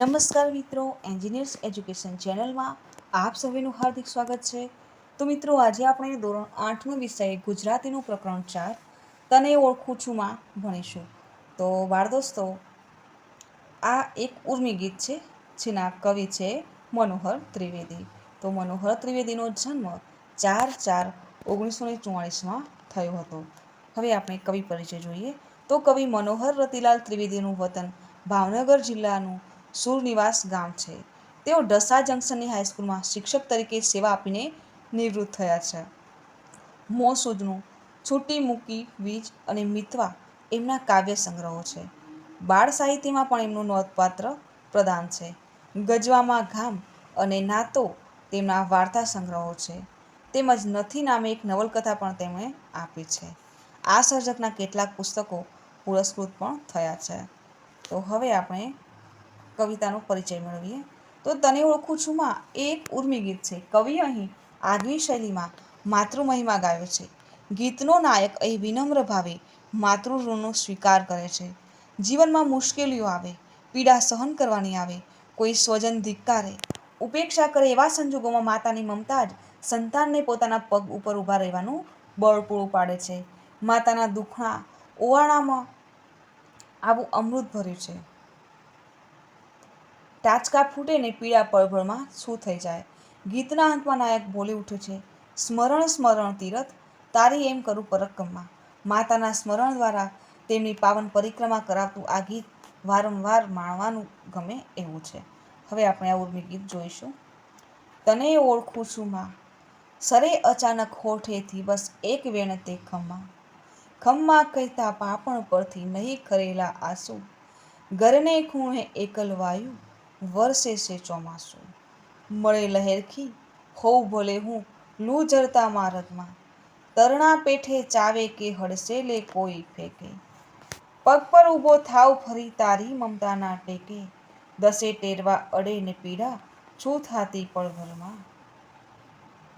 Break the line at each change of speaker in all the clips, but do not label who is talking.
નમસ્કાર મિત્રો engineers education ચેનલમાં આપ સૌનું હાર્દિક સ્વાગત છે. તો મિત્રો, આજે આપણે ધોરણ આઠનો વિષય ગુજરાતીનું પ્રકરણ ચાર, તને ઓળખું છું માં, ભણીશું. તો બાળ દોસ્તો, આ એક ઉર્મી ગીત છે, જેના કવિ છે મનોહર ત્રિવેદી. તો મનોહર ત્રિવેદીનો જન્મ ચાર ચાર ઓગણીસો ને ચુમ્માળીસમાં થયો હતો. હવે આપણે કવિ પરિચય જોઈએ. તો કવિ મનોહર રતિલાલ ત્રિવેદીનું વતન ભાવનગર જિલ્લાનું સુરનિવાસ ગામ છે. તેઓ ઢસા જંકશનની હાઈસ્કૂલમાં શિક્ષક તરીકે સેવા આપીને નિવૃત્ત થયા છે. મોસુદનું છૂટી મૂકી વીજ અને મિતવા એમના કાવ્ય સંગ્રહો છે. બાળ સાહિત્યમાં પણ એમનું નોંધપાત્ર પ્રદાન છે. ગજવામાં ઘામ અને નાતો તેમના વાર્તા સંગ્રહો છે. તેમજ નથી નામે એક નવલકથા પણ તેમણે આપી છે. આ સર્જકના કેટલાક પુસ્તકો પુરસ્કૃત પણ થયા છે. તો હવે આપણે કવિતાનો પરિચય મેળવીએ. તો તને ઓળખું છું માં એક ઉર્મી ગીત છે. કવિ અહીં આગવી શૈલીમાં માતૃમહિમા ગાયો છે. ગીતનો નાયક અહીં વિનમ્ર ભાવે માતૃઋણનો સ્વીકાર કરે છે. જીવનમાં મુશ્કેલીઓ આવે, પીડા સહન કરવાની આવે, કોઈ સ્વજન ધિક્કારે, ઉપેક્ષા કરે એવા સંજોગોમાં માતાની મમતા જ સંતાનને પોતાના પગ ઉપર ઊભા રહેવાનું બળ પૂરું પાડે છે. માતાના દુખણા ઓવાળામાં આવું અમૃત ભર્યું છે. ટાચકા ફૂટે ને પીળા પળભળમાં શું થઈ જાય? ગીતના અંતમાં નાયક બોલી ઉઠે છે, સ્મરણ સ્મરણ તીરથ, તારી એમ કરું પરક્રમમાં માતાના સ્મરણ દ્વારા તેમની પાવન પરિક્રમા કરાવતું આ ગીત વારંવાર માણવાનું ગમે એવું છે. હવે આપણે આ ઉર્મી ગીત જોઈશું. તને ઓળખું છું માં, સરે અચાનક હોઠેથી બસ એક વેણ તે ખમ્મા. ખમ્મા કહેતા પાપણ પરથી નહીં ખરેલા આંસુ. ઘરને ખૂણે એકલ વાયુ વરસે છે ચોમાસું. મળે લહેરખી, હોઉં ભલે હું લૂ જરતા મારગમાં તરણા પેઠે ચાવે કે હડસે લે કોઈ ફેંકે. પગ પર ઊભો થાવ ફરી તારી મમતાના ટેકે. દસે ટેરવા અડે ને પીડા, છું થાતી પળભરમાં.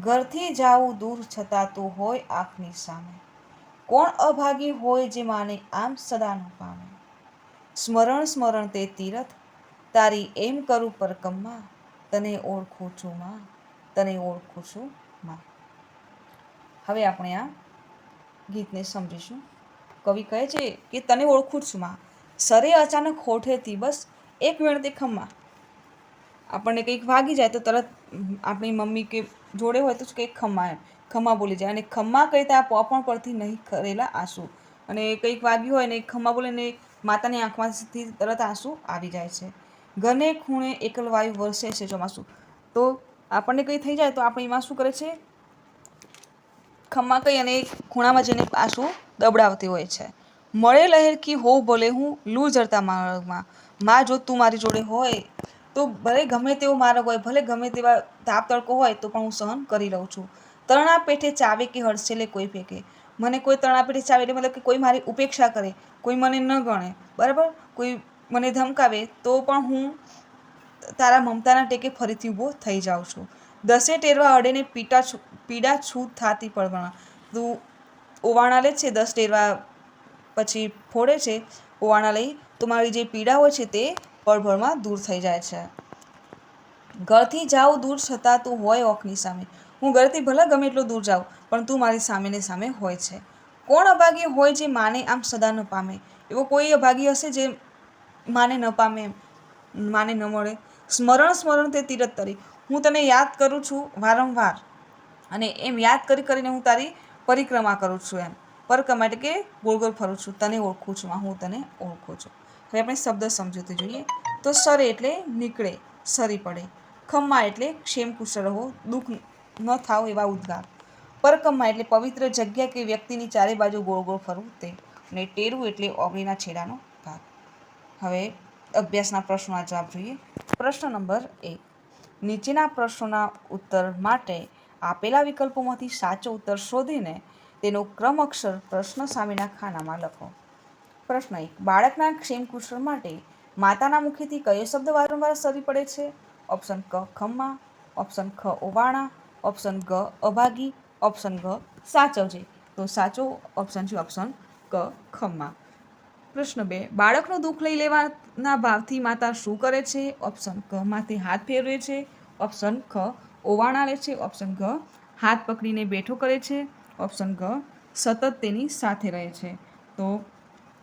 ઘરથી જાવું દૂર છતાં તું હોય આંખની સામે. કોણ અભાગી હોય જે માને આમ સદાનું પામે. સ્મરણ સ્મરણ તે તીરથ તારી એમ કરું પરકમમાં, તને ઓળખું છું માં, તને ઓળખું છું માં. હવે આપણે આ ગીતને સમજીશું. કવિ કહે છે કે, તને ઓળખું છું માં. સરે અચાનક હોઠેથી બસ એક વેણ તે ખમ્મા. આપણને કંઈક વાગી જાય તો તરત આપણી મમ્મી કે જોડે હોય તો કંઈક ખમ્મા એમ. ખમ્મા બોલી જાય અને ખમ્મા કહેતા પોપણ પરથી નહીં ખરેલા આંસુ. અને કંઈક વાગ્યું હોય ને ખમ્મા બોલે ને માતાની આંખમાંથી તરત આંસુ આવી જાય છે. ઘરને ખૂણે એકલ વાયુ વરસે છે ચોમાસું. તો આપણને કંઈ થઈ જાય તો આપણે એમાં શું કરે છે? ખમ્મા કંઈ અને ખૂણામાં જઈને આંસુ દબડાવતી હોય છે. મળે લહેર કી હોઉં ભલે હું લૂ જરતા માર્ગમાં. માં જો તું મારી જોડે હોય, તો ભલે ગમે તેવો માર્ગ હોય, ભલે ગમે તેવા તાપ તડકો હોય, તો પણ હું સહન કરી લઉં છું. તરણા પેઠે ચાવે કે હડસેલે કોઈ ફેંકે? મને કોઈ તરણા પેઠે ચાવે એટલે મતલબ કે કોઈ મારી ઉપેક્ષા કરે, કોઈ મને ન ગણે. બરાબર? કોઈ મને ધમકાવે તો પણ હું તારા મમતાના ટેકે ફરીથી ઊભો થઈ જાઉં છું. દસે ટેરવા અડેને પીટા પીડા છૂટ થાતી પડવાના તું ઓવાણા લે છે, દસ ટેરવા પછી ફોડે છે, ઓવાણા લઈ. તો મારી જે પીડા હોય છે તે પળભળમાં દૂર થઈ જાય છે. ઘરથી જાઉં દૂર છતાં તું હોય ઓખની સામે. હું ઘરથી ભલે ગમે એટલો દૂર જાઉં, પણ તું મારી સામેને સામે હોય છે. કોણ અભાગી હોય જે માને આમ સદાનો પામે? એવો કોઈ અભાગી હશે જે માને ન પામે એમ માને ન મળે. સ્મરણ સ્મરણ તે તીરથ તરી. હું તને યાદ કરું છું વારંવાર. અને એમ યાદ કરી કરીને હું તારી પરિક્રમા કરું છું એમ. પરિક્રમા એટલે કે ગોળ ગોળ ફરું છું. તને ઓળખું છું હું તને ઓળખું છું. હવે આપણે શબ્દ સમજૂતી જોઈએ. તો સરે એટલે નીકળે, સરી પડે. ખમ્મા એટલે ક્ષેમ કુશળ હો દુઃખ ન થાવ એવા ઉદ્ગાર. પરકમ્મા એટલે પવિત્ર જગ્યા કે વ્યક્તિની ચારે બાજુ ગોળ ગોળ ફરવું તે. અને ટેરવું એટલે ઓગળીના છેડાનો હવે અભ્યાસના પ્રશ્નોના જવાબ જોઈએ. પ્રશ્ન નંબર એક. નીચેના પ્રશ્નોના ઉત્તર માટે આપેલા વિકલ્પોમાંથી સાચો ઉત્તર શોધીને તેનો ક્રમ અક્ષર પ્રશ્ન સામેના ખાનામાં લખો. પ્રશ્ન એક. બાળકના ક્ષેમકુશળ માટે માતાના મુખેથી કયો શબ્દ વારંવાર સરી પડે છે? ઓપ્શન ક. ખમ્મા. ઓપ્શન ખ. ઓવાણા. ઓપ્શન ગ. અભાગી. ઓપ્શન ગ. સાચવજે. તો સાચો ઓપ્શન છે ઓપ્શન ક. ખમ્મા. પ્રશ્ન બે. બાળકનું દુઃખ લઈ લેવાના ભાવથી માતા શું કરે છે? ઓપ્શન ક. માથે હાથ ફેરવે છે. ઓપ્શન ખ. ઓવાણા લે છે. ઓપ્શન ઘ. હાથ પકડીને બેઠો કરે છે. ઓપ્શન ઘ. સતત તેની સાથે રહે છે. તો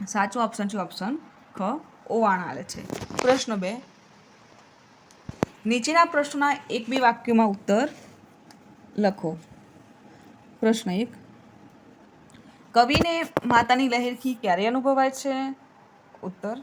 સાચો ઓપ્શન છે ઓપ્શન ખ. ઓવાણા લે છે. પ્રશ્ન બે. નીચેના પ્રશ્નોના એક બે વાક્યોમાં ઉત્તર લખો. પ્રશ્ન એક. કવિને માતાની લહેરખી ક્યારે અનુભવાય છે? ઉત્તર.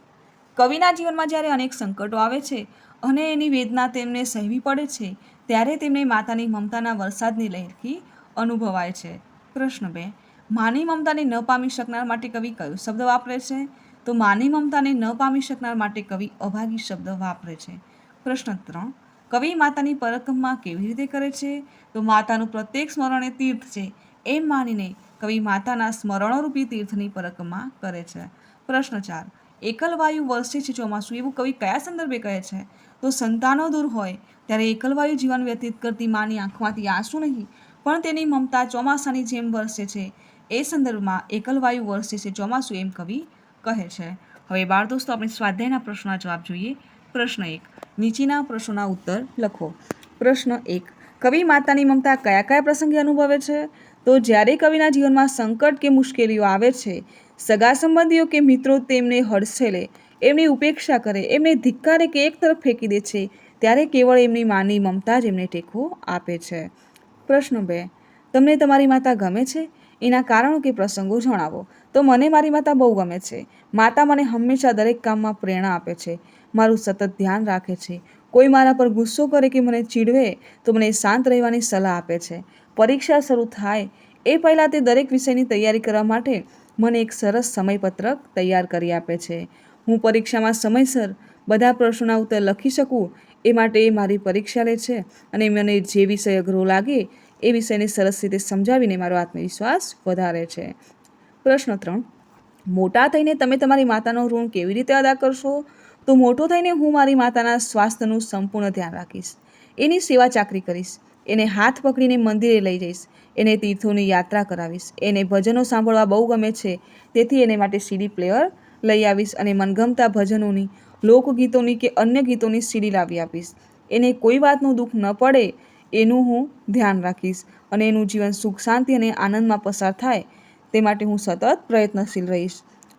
કવિના જીવનમાં જ્યારે અનેક સંકટો આવે છે અને એની વેદના તેમને સહેવી પડે છે, ત્યારે તેમને માતાની મમતાના વરસાદની લહેરખી અનુભવાય છે. પ્રશ્ન બે. માની મમતાને ન પામી શકનાર માટે કવિ કયો શબ્દ વાપરે છે? તો માની મમતાને ન પામી શકનાર માટે કવિ અભાગી શબ્દ વાપરે છે. પ્રશ્ન ત્રણ. કવિ માતાની પરકમમાં કેવી રીતે કરે છે? તો માતાનું પ્રત્યેક સ્મરણ એ તીર્થ છે, એમ માનીને કવિ માતાના સ્મરણોરૂપી તીર્થની પરકમા કરે છે. પ્રશ્ન ચાર. એકલવાયુ વર્ષે છે ચોમાસું, એવું કવિ કયા સંદર્ભે કહે છે? તો સંતાનો દૂર હોય, ત્યારે એકલવાયુ જીવન વ્યતીત કરતી માની આંખમાંથી આંસુ નહીં, પણ તેની મમતા ચોમાસાની જેમ વર્ષે છે. એ સંદર્ભમાં એકલવાયુ વર્ષે છે ચોમાસું એમ કવિ કહે છે. હવે બાળ દોસ્તો, આપણે સ્વાધ્યાયના પ્રશ્નના જવાબ જોઈએ. પ્રશ્ન એક. નીચેના પ્રશ્નોના ઉત્તર લખો. પ્રશ્ન એક. કવિ માતાની મમતા કયા કયા પ્રસંગે અનુભવે છે? તો જ્યારે કવિના જીવનમાં સંકટ કે મુશ્કેલીઓ આવે છે, સગા સંબંધીઓ કે મિત્રો તેમને હડસેલે, એમની ઉપેક્ષા કરે, એમને ધિક્કારે કે એક તરફ ફેંકી દે છે, ત્યારે કેવળ એમની માની મમતા જ એમને ટેકો આપે છે. પ્રશ્ન બે, તમને તમારી માતા ગમે છે? એના કારણો કે પ્રસંગો જણાવો. તો મને મારી માતા બહુ ગમે છે. માતા મને હંમેશા દરેક કામમાં પ્રેરણા આપે છે. મારું સતત ધ્યાન રાખે છે. કોઈ મારા પર ગુસ્સો કરે કે મને ચીડવે, તો મને શાંત રહેવાની સલાહ આપે છે. પરીક્ષા શરૂ થાય એ પહેલાં તે દરેક વિષયની તૈયારી કરવા માટે મને એક સરસ સમયપત્રક તૈયાર કરી આપે છે. હું પરીક્ષામાં સમયસર બધા પ્રશ્નોના ઉત્તર લખી શકું એ માટે એ મારી પરીક્ષા લે છે અને મને જે વિષય અઘરો લાગે એ વિષયને સરસ રીતે સમજાવીને મારો આત્મવિશ્વાસ વધારે છે. પ્રશ્ન ત્રણ. મોટા થઈને તમે તમારી માતાનો ઋણ કેવી રીતે અદા કરશો? તો મોટો થઈને હું મારી માતાના સ્વાસ્થ્યનું સંપૂર્ણ ધ્યાન રાખીશ. એની સેવા ચાકરી કરીશ. એને હાથ પકડીને મંદિરે લઈ જઈશ. એને તીર્થોની યાત્રા કરાવીશ. એને ભજનો સાંભળવા બહુ ગમે છે. તેથી એને માટે સીડી પ્લેયર લઈ આવીશ અને મનગમતા ભજનોની, લોકગીતોની કે અન્ય ગીતોની સીડી લાવી આપીશ. એને કોઈ વાતનું દુઃખ ન પડે એનું હું ધ્યાન રાખીશ અને એનું જીવન સુખ, શાંતિ અને આનંદમાં પસાર થાય તે માટે હું સતત પ્રયત્નશીલ રહીશ.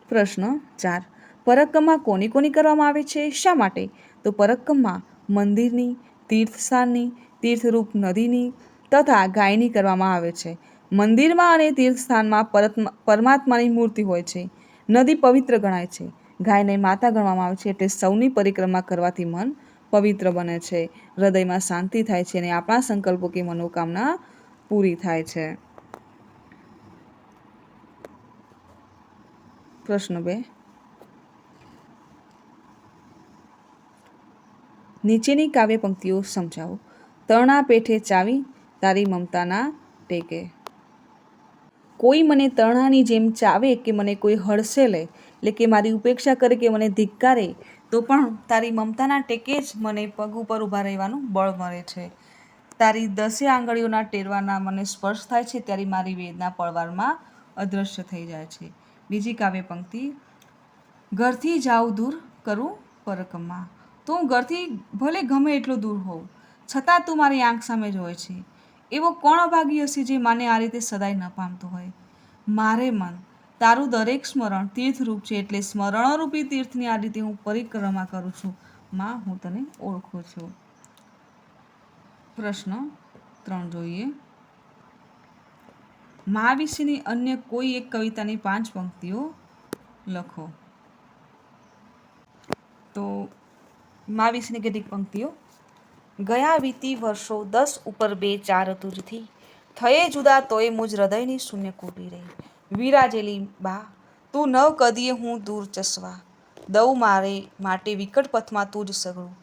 પ્રશ્ન ચાર. પરક્કમા કોની કોની કરવામાં આવે છે? શા માટે? તો પરક્કમમાં મંદિરની, તીર્થસ્થાનની તીર્થરૂપ નદીની તથા ગાયની કરવામાં આવે છે. મંદિરમાં અને તીર્થસ્થાનમાં પરત્મા પરમાત્માની મૂર્તિ હોય છે. નદી પવિત્ર ગણાય છે. ગાયને માતા ગણવામાં આવે છે એટલે સૌની પરિક્રમા કરવાથી મન પવિત્ર બને છે. હૃદયમાં શાંતિ થાય છે અને આપણા સંકલ્પો કે મનોકામના પૂરી થાય છે. પ્રશ્ન બે. નીચેની કાવ્ય પંક્તિઓ સમજાવો. તરણા પેઠે ચાવી તારી મમતાના ટેકે. કોઈ મને તરણાની જેમ ચાવે કે મને કોઈ હળસે લે એટલે કે મારી ઉપેક્ષા કરે કે મને ધિક્કારે, તો પણ તારી મમતાના ટેકે જ મને પગ ઉપર ઊભા રહેવાનું બળ મળે છે. તારી દસે આંગળીઓના ટેરવાના મને સ્પર્શ થાય છે, ત્યારે મારી વેદના પળવારમાં અદૃશ્ય થઈ જાય છે. બીજી કાવ્ય પંક્તિ, ઘરથી જાઉં દૂર કરું પરકમમાં તો હું ઘરથી ભલે ગમે એટલો દૂર હોઉં છતાં તું મારી આંખ સામે જ હોય છે. એવો કોણ અભાગી હશે જે મને આ રીતે સદાય ન પામતો હોય? મારે મન, તારું દરેક સ્મરણ તીર્થરૂપ છે એટલે સ્મરણોરૂપી તીર્થની આ રીતે હું પરિક્રમા કરું છું. માં, હું તને ઓળખું છું. પ્રશ્ન ત્રણ જોઈએ. મા વિશેની અન્ય કોઈ એક કવિતાની પાંચ પંક્તિઓ લખો. તો, મા વિશેની કેટલીક પંક્તિઓ? ગયા વીતી વર્ષો દસ ઉપર બે ચાર તુજથી થયે જુદા તોય મુજ હૃદયની શૂન્ય કૂટી રહી. વિરાજેલી બા, તું નવ કદીએ હું દૂર ચસવા. દઉં મારે માટે વિકટ પથમાં તું જ સગળું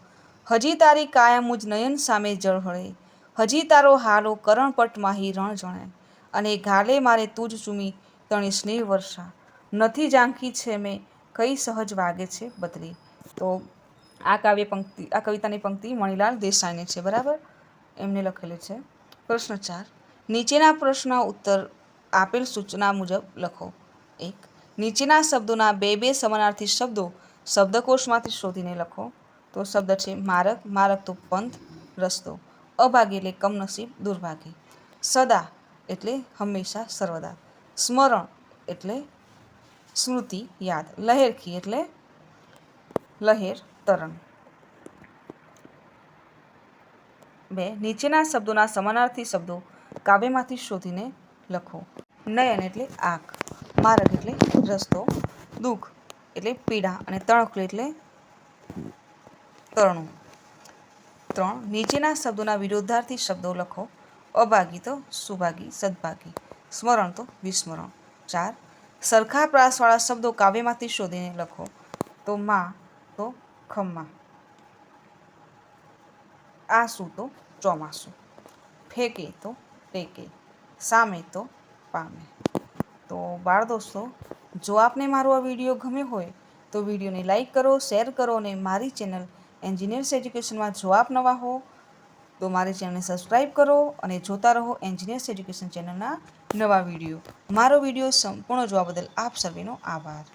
હજી તારી કાયમ મુજ નયન સામે જળ હળે. હજી તારો હાલો કરણપટમાં રણ જણે. અને ગાલે મારે તું જ ચૂમી તણી સ્નેહ વર્ષા. નથી જાંખી છે મેં, કઈ સહજ વાગે છે બદલી તો આ કાવ્ય પંક્તિ, આ કવિતાની પંક્તિ મણિલાલ દેસાઈની છે, બરાબર? એમને લખેલી છે. પ્રશ્ન ચાર. નીચેના પ્રશ્નના ઉત્તર આપેલ સૂચના મુજબ લખો. એક. નીચેના શબ્દોના બે બે સમાનાર્થી શબ્દો શબ્દકોશમાંથી શોધીને લખો. તો શબ્દ છે મારક મારક તો પંથ, રસ્તો. અભાગી એટલે કમનસીબ દુર્ભાગી સદા એટલે હંમેશા, સર્વદા. સ્મરણ એટલે સ્મૃતિ, યાદ. લહેરખી એટલે લહેર તરણ. બે, નીચેના શબ્દોના સમાનાર્થી શબ્દો કાવ્યમાંથી શોધીને લખો. નયન એટલે આંખ માર્ગ એટલે રસ્તો, દુઃખ એટલે પીડા અને તણખલું એટલે તરણું. ત્રણ, નીચેના શબ્દોના વિરોધાર્થી શબ્દો લખો. અભાગી તો સુભાગી, સદભાગી. સ્મરણ તો વિસ્મરણ. ચાર, સરખા પ્રાસવાળા શબ્દો કાવ્યમાંથી શોધીને લખો. તો માં ખમ્મા. આસુ તો? ચોમાસું. ફેંકે તો ટેકે, સામે તો પામે. તો બાળ દોસ્તો, જો આપને મારો આ વીડિયો ગમ્યો હોય, તો વિડીયોને લાઈક કરો, શેર કરો અને મારી ચેનલ એન્જિનિયર્સ એજ્યુકેશનમાં જો આપ નવા હો, તો મારી ચેનલને સબસ્ક્રાઈબ કરો અને જોતા રહો એન્જિનિયર્સ એજ્યુકેશન ચેનલના નવા વીડિયો. મારો વીડિયો સંપૂર્ણ જોવા બદલ આપ સર્વેનો આભાર.